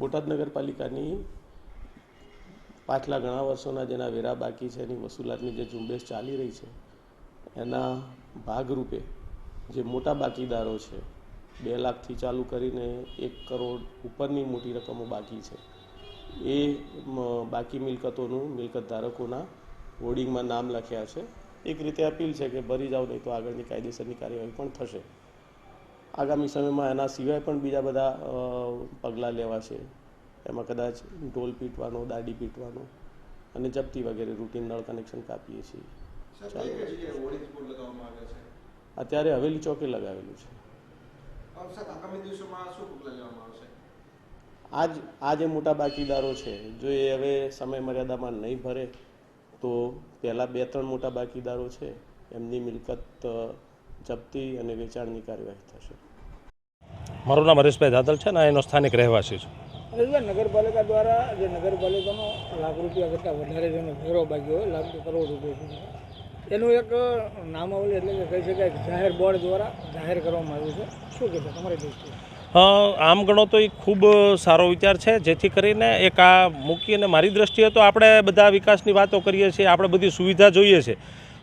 બોટાદ નગરપાલિકાની પાછલા ઘણા વર્ષોના જેના વેરા બાકી છે, એની વસૂલાતની જે ઝુંબેશ ચાલી રહી છે, એના ભાગરૂપે જે મોટા બાકીદારો છે, બે લાખથી ચાલુ કરીને એક કરોડ ઉપરની મોટી રકમો બાકી છે. એ બાકી મિલકતોનું, મિલકત ધારકોના હોર્ડિંગમાં નામ લખ્યા છે. એક રીતે અપીલ છે કે ભરી જાઓ, નહીં તો આગળની કાયદેસરની કાર્યવાહી પણ થશે. આગામી સમયમાં એના સિવાય પણ બીજા બધા પગલાં લેવાશે. એમાં કદાચ ઢોલ પીટવાનો દાડી પીટવાનો અને જપ્તી વગેરે રૂટીન નળ કનેક્શન કાપીએ છીએ. અત્યારે હવેલી ચોકે લગાવેલું છે. આજ આ જે મોટા બાકીદારો છે. જો એ હવે સમય મર્યાદામાં નહીં ભરે તો પહેલાં બે ત્રણ મોટા બાકીદારો છે. એમની મિલકત જપ્તી અને વેચાણની કાર્યવાહી થશે. મારું નામ હરેશભાઈ દાદલ છે અને એનો સ્થાનિક રહેવાસી છું. હરેશભાઈ નગરપાલિકા દ્વારા જે નગરપાલિકાનો લાખ રૂપિયા કરતાં વધારે જેનો ઘેરો બાગ્યો હોય લાખ કરોડ રૂપિયા સુધી એનું એક નામાવલી એટલે કે કહી શકાય જાહેર બોર્ડ દ્વારા જાહેર કરવામાં આવ્યું છે. શું કહેશો તમારી દૃષ્ટિએ અ, આમ ગણો તો એ ખૂબ સારો વિચાર છે જેથી કરીને એક આ મૂકી અને મારી દ્રષ્ટિએ તો આપણે બધા વિકાસની વાતો કરીએ છીએ આપણે બધી સુવિધા જોઈએ છે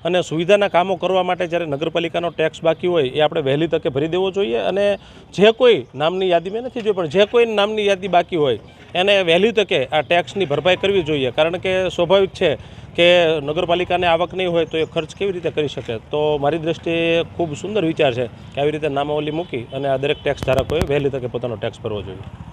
અને સુવિધાના કામો કરવા માટે જ્યારે નગરપાલિકાનો ટેક્સ બાકી હોય એ આપણે વહેલી તકે ભરી દેવો જોઈએ અને જે કોઈ નામની યાદી મેં નથી જોઈ, પણ જે કોઈ નામની યાદી બાકી હોય એને વહેલી તકે આ ટેક્સની ભરપાઈ કરવી જોઈએ. કારણ કે સ્વાભાવિક છે કે નગરપાલિકાને આવક નહીં હોય તો એ ખર્ચ કેવી રીતે કરી શકે? તો મારી દ્રષ્ટિએ ખૂબ સુંદર વિચાર છે કે આવી રીતે નામાવલી મૂકી અને આ દરેક ટેક્સ ધારકોએ વહેલી તકે પોતાનો ટેક્સ ભરવો જોઈએ.